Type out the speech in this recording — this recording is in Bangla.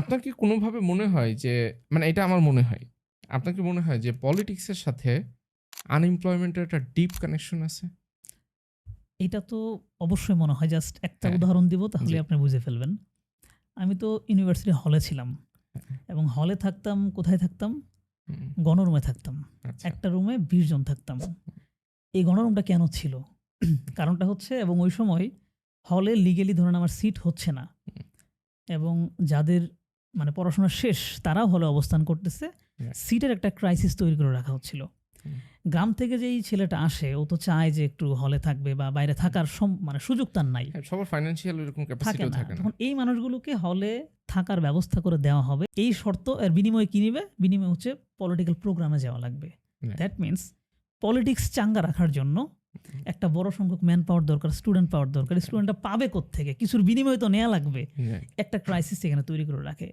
আপনার কি কোনোভাবে মনে হয় যে মানে এটা আমার মনে হয় আপনার কি মনে হয় যে পলিটিক্সের সাথে আনএমপ্লয়মেন্টের একটা ডিপ কানেকশন আছে? এটা তো অবশ্যই মনে হয়। জাস্ট একটা হ্যাঁ। উদাহরণ দিব তাহলে আপনি বুঝে ফেলবেন। আমি তো ইউনিভার্সিটি হলে ছিলাম। এবং হলে থাকতাম কোথায় থাকতাম? গণরুমে থাকতাম। আচ্ছা। একটা রুমে বিশ জন থাকতাম। এই গণরুমটা কেন ছিল? কারণটা হচ্ছে এবং ওই সময় হলে লিগেলি ধরেন আমার সিট হচ্ছে না। এবং যাদের মানে পড়াশোনা শেষ তারাও হলে অবস্থান করতেছে। সিটের একটা ক্রাইসিস তৈরি করে রাখা হচ্ছিল। গ্রাম থেকে যেই ছেলেটা আসে ও তো চায় যে একটু হলে থাকবে বা বাইরে থাকার মানে সুযোগ তার নাই। হ্যাঁ, সবার ফাইন্যান্সিয়াল এরকম থাকে না। তখন এই মানুষগুলোকে হলে থাকার ব্যবস্থা করে দেওয়া হবে। এই শর্ত এর বিনিময়ে কি নিবে? বিনিময়ে হচ্ছে পলিটিক্যাল প্রোগ্রামে যাওয়া লাগবে। দ্যাট মিনস পলিটিক্স চাঙ্গা রাখার জন্য একটা বড় সংখ্যক ম্যান পাওয়ার দরকার স্টুডেন্ট পাওয়ার দরকার। স্টুডেন্টটা পাবে থেকে কিছুর বিনিময়ে তো নেওয়া লাগবে। একটা ক্রাইসিস এখানে তৈরি করে রাখে।